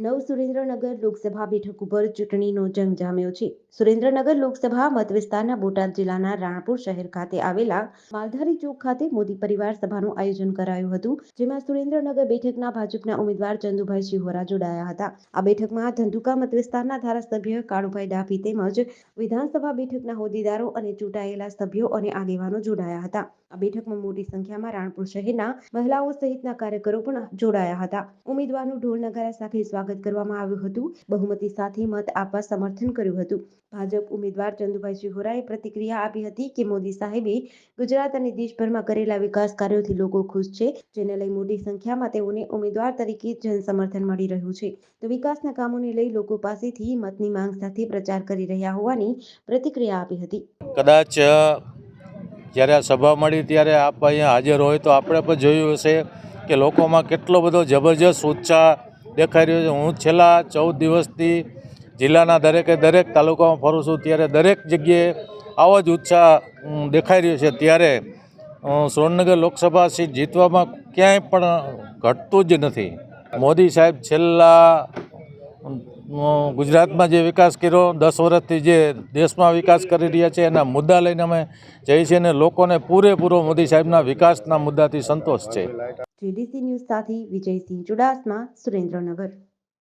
નવ સુરેન્દ્રનગર લોકસભા બેઠક ઉપર ચૂંટણીનો જંગ જામ્યો છે. સુરેન્દ્રનગર લોકસભા મત વિસ્તારના બોટાદ જિલ્લાના રાણપુર શહેર ખાતે આવેલા માલધારી ચોક ખાતે મોદી પરિવાર સભાનું આયોજન કરાયું હતું, જેમાં સુરેન્દ્રનગર બેઠકના ભાજપના ઉમેદવાર ચંદુભાઈ શિહોરા જોડાયા હતા. આ બેઠકમાં ધંધુકા મત વિસ્તારના ધારાસભ્ય કાળુભાઈ ડાભી તેમજ વિધાનસભા બેઠકના હોદ્દેદારો અને ચૂંટાયેલા સભ્યો અને આગેવાનો જોડાયા હતા. આ બેઠકમાં મોટી સંખ્યામાં રાણપુર શહેરના મહિલાઓ સહિતના કાર્યકરો પણ જોડાયા હતા. ઉમેદવારનું ઢોલ નગારા સાથે સ્વાગત કરવામાં આવ્યું હતું. બહુમતી સાથે મત આપવા સમર્થન કર્યું હતું. ભાજપ ઉમેદવાર ચંદુભાઈ શિહોરાએ પ્રતિક્રિયા આપી હતી કે મોદી સાહેબે ગુજરાત અને દેશભરમાં કરેલા વિકાસ કાર્યોથી લોકો ખુશ છે, જેને લઈ મોટી સંખ્યામાં તેઓને ઉમેદવાર તરીકે જનસમર્થન મળી રહ્યું છે. તો વિકાસના કામોને લઈ લોકો પાસેથી મતની માંગ સાથે પ્રચાર કરી રહ્યા હોવાની પ્રતિક્રિયા આપી હતી. કદાચ જ્યારે આ સભા મળી ત્યારે આપ અહીંયા હાજર હોય તો આપણે પણ જોયું હશે કે લોકોમાં કેટલો બધો જબરજસ્ત ઉત્સાહ દેખાઈ રહ્યો છે. હું છેલ્લા ચૌદ દિવસથી જિલ્લાના દરેકે દરેક તાલુકામાં ફરું છું. ત્યારે દરેક જગ્યાએ આવો જ ઉત્સાહ દેખાઈ રહ્યો છે. ત્યારે સુરેન્દ્રનગર લોકસભા સીટ જીતવામાં ક્યાંય પણ ઘટતું જ નથી. મોદી સાહેબ છેલ્લા ગુજરાતમાં જે વિકાસ કર્યો, દસ વર્ષથી જે દેશમાં વિકાસ કરી રહ્યા છે, એના મુદ્દા લઈને અમે જઈએ છીએ અને લોકોને પૂરેપૂરો મોદી સાહેબના વિકાસના મુદ્દાથી સંતોષ છે. જીડીસી ન્યૂઝ સાથે વિજયસિંહ ચુડાસમા, સુરેન્દ્રનગર.